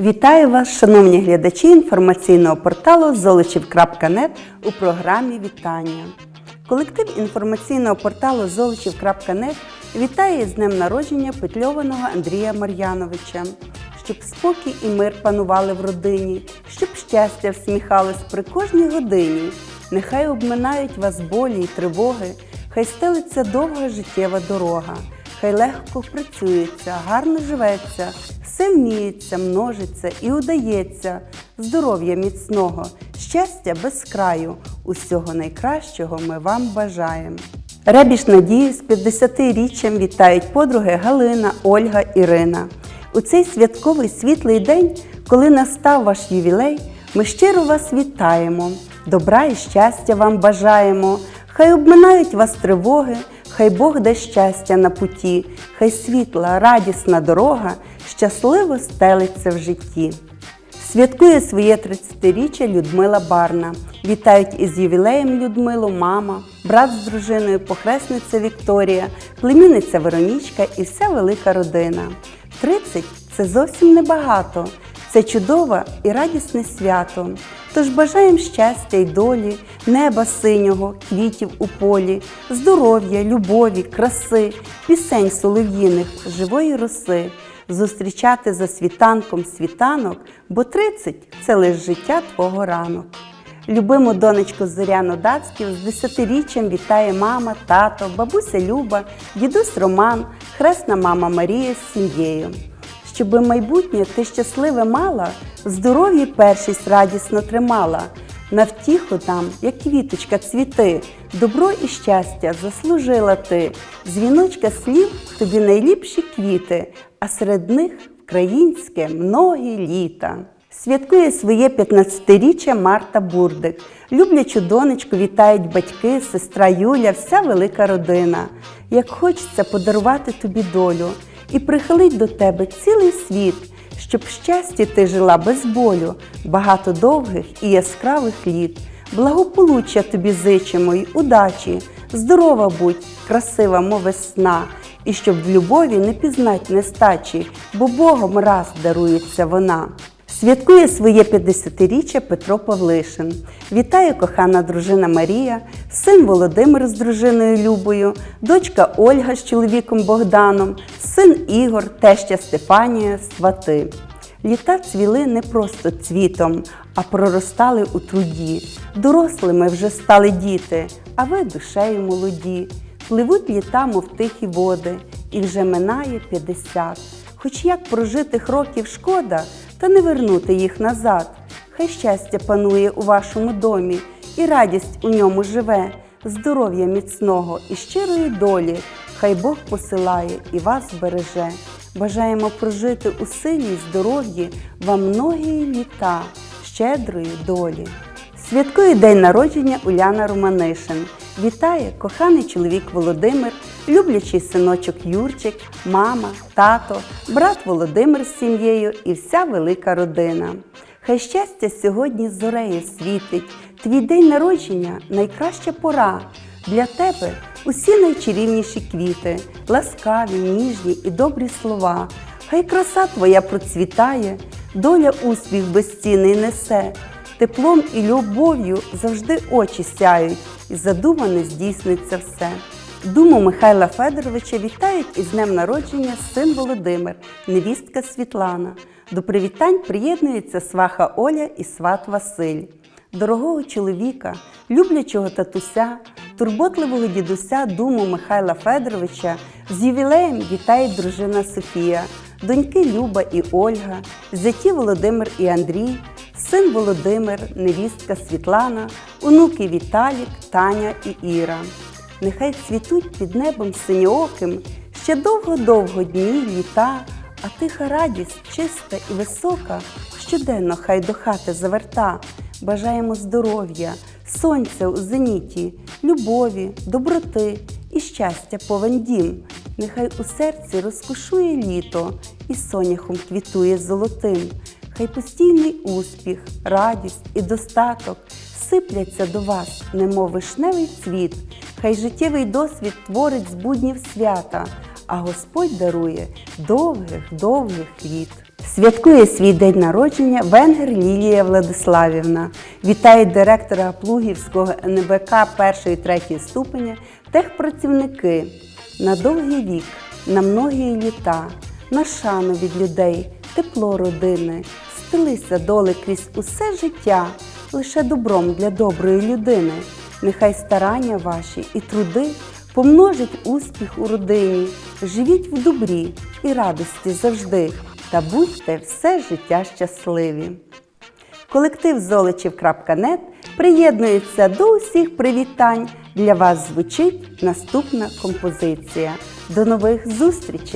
Вітаю вас, шановні глядачі інформаційного порталу золочів.нет у програмі Вітання. Колектив інформаційного порталу золочів.нет вітає з днем народження петльованого Андрія Мар'яновича, щоб спокій і мир панували в родині, щоб щастя всміхалось при кожній годині. Нехай обминають вас болі й тривоги, хай стелиться довга життєва дорога. Хай легко працюється, гарно живеться, все вміється, множиться і удається, здоров'я міцного, щастя без краю, усього найкращого ми вам бажаємо. Ребіш Надію з 50-річчям вітають подруги Галина, Ольга, Ірина. У цей святковий світлий день, коли настав ваш ювілей, ми щиро вас вітаємо, добра і щастя вам бажаємо. Хай обминають вас тривоги, хай Бог дасть щастя на путі, хай світла, радісна дорога щасливо стелиться в житті. Святкує своє 30-річчя Людмила Барна. Вітають із ювілеєм Людмилу, мама, брат з дружиною, похресниця Вікторія, племінниця Веронічка і вся велика родина. 30 – це зовсім небагато. Це чудове і радісне свято. Тож бажаємо щастя й долі, неба синього, квітів у полі, здоров'я, любові, краси, пісень солов'їних, живої роси, зустрічати за світанком світанок, бо 30 – це лиш життя твого ранок. Любиму донечку Зоряну Дацьків з десятиріччям вітає мама, тато, бабуся Люба, дідусь Роман, хресна мама Марія з сім'єю. Щоби майбутнє ти щасливе мала, здоров'я першість радісно тримала. На втіху там, як квіточка цвіти, добро і щастя заслужила ти. З слів тобі найліпші квіти, а серед них українське многі літа. Святкує своє 15-річчя Марта Бурдик. Люблячу донечку вітають батьки, сестра Юля, вся велика родина. Як хочеться подарувати тобі долю і прихилить до тебе цілий світ, щоб в щасті ти жила без болю, багато довгих і яскравих літ. Благополуччя тобі зичимо й удачі, здорова будь, красива, мов весна, і щоб в любові не пізнать нестачі, бо Богом раз дарується вона. Святкує своє 50-річчя Петро Павлишин. Вітає кохана дружина Марія, син Володимир з дружиною Любою, дочка Ольга з чоловіком Богданом, син Ігор, теща Стефанія, свати. Літа цвіли не просто цвітом, а проростали у труді. Дорослими вже стали діти, а ви душею молоді. Пливуть літа, мов тихі води, і вже минає 50. Хоч як прожитих років шкода, та не вернути їх назад. Хай щастя панує у вашому домі, і радість у ньому живе, здоров'я міцного і щирої долі, хай Бог посилає і вас береже. Бажаємо прожити у силі й здоров'ї вам многії літа, щедрої долі. Святкує день народження Уляна Романишин. Вітає коханий чоловік Володимир, люблячий синочок Юрчик, мама, тато, брат Володимир з сім'єю і вся велика родина. Хай щастя сьогодні зорею світить, твій день народження найкраща пора. Для тебе усі найчарівніші квіти, ласкаві, ніжні і добрі слова. Хай краса твоя процвітає, доля успіх безцінний несе. Теплом і любов'ю завжди очі сяють, і задумане здійсниться все. Думу Михайла Федоровича вітають із днем народження син Володимир, невістка Світлана. До привітань приєднується сваха Оля і сват Василь. Дорогого чоловіка, люблячого татуся, турботливого дідуся Думу Михайла Федоровича з ювілеєм вітає дружина Софія, доньки Люба і Ольга, зяті Володимир і Андрій, син Володимир, невістка Світлана, онуки Віталік, Таня і Іра. Нехай цвітуть під небом синьооким ще довго-довго дні, літа, а тиха радість, чиста і висока, щоденно хай до хати заверта. Бажаємо здоров'я, сонця у зеніті, любові, доброти і щастя повен дім. Нехай у серці розкошує літо і соняхом квітує золотим. Хай постійний успіх, радість і достаток сипляться до вас, немов вишневий цвіт. Хай життєвий досвід творить з буднів свята, а Господь дарує довгих, довгих літ. Святкує свій день народження Венгер Лілія Владиславівна. Вітає директора Плугівського НВК 1-3 ступеня, техпрацівники на довгий вік, на многі літа, на шану від людей, тепло родини, стелися доли крізь усе життя, лише добром для доброї людини. Нехай старання ваші і труди помножить успіх у родині, живіть в добрі і радості завжди, та будьте все життя щасливі. Колектив Золочів.нет приєднується до усіх привітань. Для вас звучить наступна композиція. До нових зустрічей!